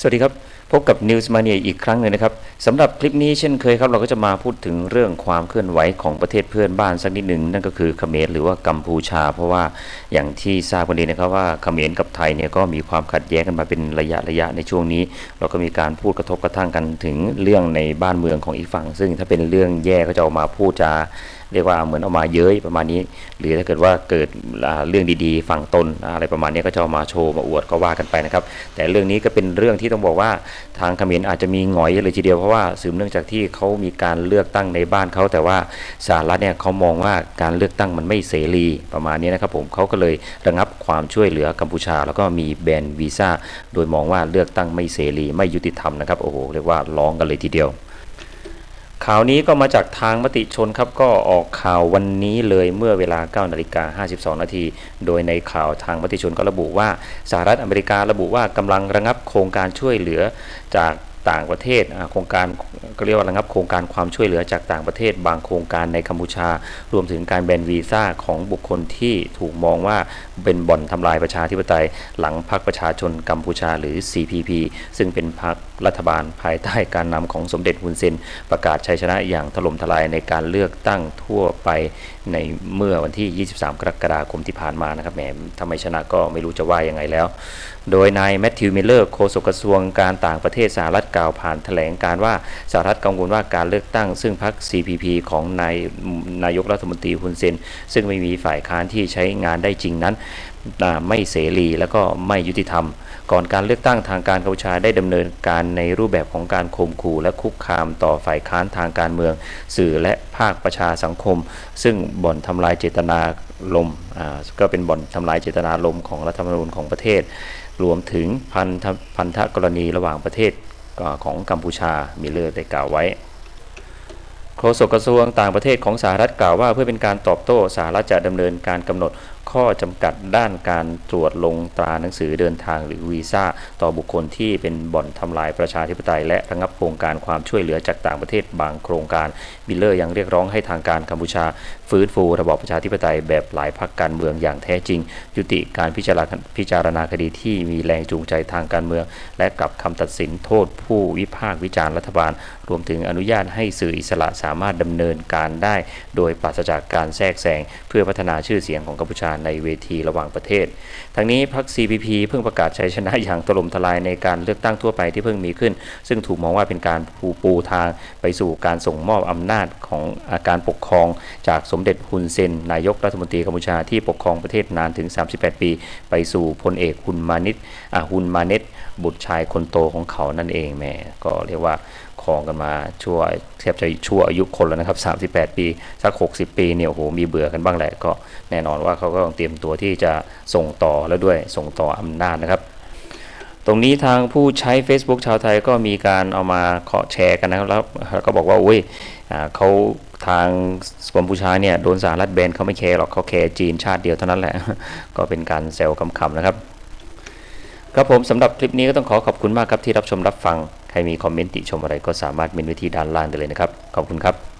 สวัสดีครับ พบกับ News Mania อีกครั้งหนึ่งนะครับสำหรับคลิปนี้เช่นเคยครับ เราก็จะมาพูดถึงเรื่องความเคลื่อนไหวของประเทศเพื่อนบ้านสักนิดหนึ่งนั่นก็คือเขมรหรือว่ากัมพูชา เพราะว่าอย่างที่ทราบกันดีนะครับว่าเขมรกับไทยเนี่ยก็มีความขัดแย้งกันมาเป็นระยะระยะในช่วงนี้ เราก็มีการพูดกระทบกระทั่งกันถึงเรื่องในบ้านเมืองของอีกฝั่ง ซึ่งถ้าเป็นเรื่องแย่ก็จะออกมาพูดจาเรียกว่าเหมือนเอามาเย้ยประมาณนี้ หรือถ้าเกิดว่าเกิดเรื่องดีๆ ฝั่งตนอะไรประมาณนี้ก็จะมาโชว์มาอวดก็ว่ากันไปนะครับ แต่เรื่องนี้ก็เป็นเรื่องที่ต้องบอกว่าทางเขมรอาจจะมีหงอยเลยทีเดียวเพราะว่าสืบเนื่องจากที่เขามีการเลือกตั้งในบ้านเขาแต่ว่าสหรัฐเนี่ยเขามองว่าการเลือกตั้งมันไม่เสรีประมาณนี้นะครับผมเขาก็เลยระงับความช่วยเหลือกัมพูชา แล้วก็มีแบนวีซ่าโดยมองว่าเลือกตั้งไม่เสรีไม่ยุติธรรมนะครับโอ้โหเรียกว่าร้องกันเลยทีเดียว ข่าวนี้ก็มาจากทางมติชนครับก็ออกข่าววันนี้เลยเมื่อเวลา9นาฬิกา52 นาที โดยในข่าวทางมติชนก็ระบุว่าสหรัฐอเมริการะบุว่ากำลังระงับโครงการช่วยเหลือจาก ต่างประเทศโครงการก็เรียกว่าระงับโครงการความช่วยเหลือจากต่างประเทศ บางโครงการในกัมพูชา รวมถึงการแบนวีซ่าของบุคคลที่ถูกมองว่าเป็นบ่อนทำลายประชาธิปไตย หลังพรรคประชาชนกัมพูชาหรือ CPP ซึ่งเป็นพรรครัฐบาลภายใต้การนำของสมเด็จฮุนเซน ประกาศชัยชนะอย่างถล่มทลายในการเลือกตั้งทั่วไปในเมื่อวันที่ 23 กรกฎาคมที่ผ่านมานะครับแหมถ้าไมชนะก็ไม่รู้จะว่ายังไงแล้ว โดยนายแมทธิวมิลเลอร์โฆษกกระทรวงการต่างประเทศสหรัฐกล่าวผ่านแถลงการว่าสหรัฐกังวลว่าการเลือกตั้ง ซึ่งพรรค CPP ของนายนายกรัฐมนตรีฮุนเซน ซึ่งไม่มีฝ่ายค้านที่ใช้งานได้จริงนั้นไม่เสรีและก็ไม่ยุติธรรม ก่อนการเลือกตั้งทางการกัมพูชาได้ดำเนินการในรูปแบบของการข่มขู่และคุกคามต่อฝ่ายค้านทางการเมือง สื่อและภาคประชาสังคม ซึ่งบ่อนทำลายเจตนาลมก็เป็นบ่อนทำลายเจตนาลมของรัฐธรรมนูญของประเทศ รวมถึงพันธพันธกรณีระหว่างประเทศ ของกัมพูชามิเลอร์ได้กล่าวไว้โฆษกกระทรวงต่างประเทศของสหรัฐกล่าวว่า เพื่อเป็นการตอบโต้สหรัฐจะดำเนินการกำหนด ข้อจำกัดด้านการตรวจลงตราหนังสือเดินทางหรือวีซ่า ต่อบุคคลที่เป็นบ่อนทำลายประชาธิปไตย และระงับโครงการความช่วยเหลือจากต่างประเทศบางโครงการบิลเลอร์ยังเรียกร้องให้ทางการกัมพูชา ฟื้นฟูระบอบประชาธิปไตยแบบหลายพรรคการเมืองอย่างแท้จริง ยุติการพิจารณาพิจารณาคดีที่มีแรงจูงใจทางการเมือง และกลับคำตัดสินโทษผู้วิพากษ์วิจารณ์รัฐบาล รวมถึงอนุญาตให้สื่ออิสระสามารถดำเนินการได้ โดยปราศจากการแทรกแซงเพื่อพัฒนาชื่อเสียงของกัมพูชาในเวทีระหว่างประเทศ ทั้งนี้พรรค CPP เพิ่งประกาศชัยชนะอย่างถล่มทลายในการเลือกตั้งทั่วไปที่เพิ่งมีขึ้น ซึ่งถูกมองว่าเป็นการปูปูทางไปสู่การส่งมอบอำนาจของอาการปกครองจากสมเด็จฮุนเซน นายกรัฐมนตรีกัมพูชาที่ปกครองประเทศนานถึง 38 ปี ไปสู่พลเอกฮุนมานิตฮุนมาเนตบุตรชายคนโตของเขานั่นเองแม่ก็เรียกว่า องกันมาชั่วแทบจะชั่วอายุคนแล้วนะครับ 38 ปีสัก 60 ปีเนี่ยโหมีเบื่อกันบ้างแหละก็แน่นอนว่าเขาก็ต้องเตรียมตัวที่จะส่งต่อแล้วด้วยส่งต่ออำนาจนะครับ ตรงนี้ทางผู้ใช้ Facebook ชาวไทยก็มีการเอามาเคาะแชร์กันนะครับแล้วก็บอกว่าอุ้ยเขาทางกัมพูชาเนี่ยโดนสหรัฐแบนเขาไม่แคร์หรอกเขาแคร์จีนชาติเดียวเท่านั้นแหละ ก็เป็นการแซวคำๆนะครับ ครับผมสำหรับคลิปนี้ก็ต้องขอขอบคุณมากครับที่รับชมรับฟัง ใครมีคอมเมนต์ติชมอะไรก็สามารถเมนไว้ที่ด้านล่างได้เลยนะครับ ขอบคุณครับ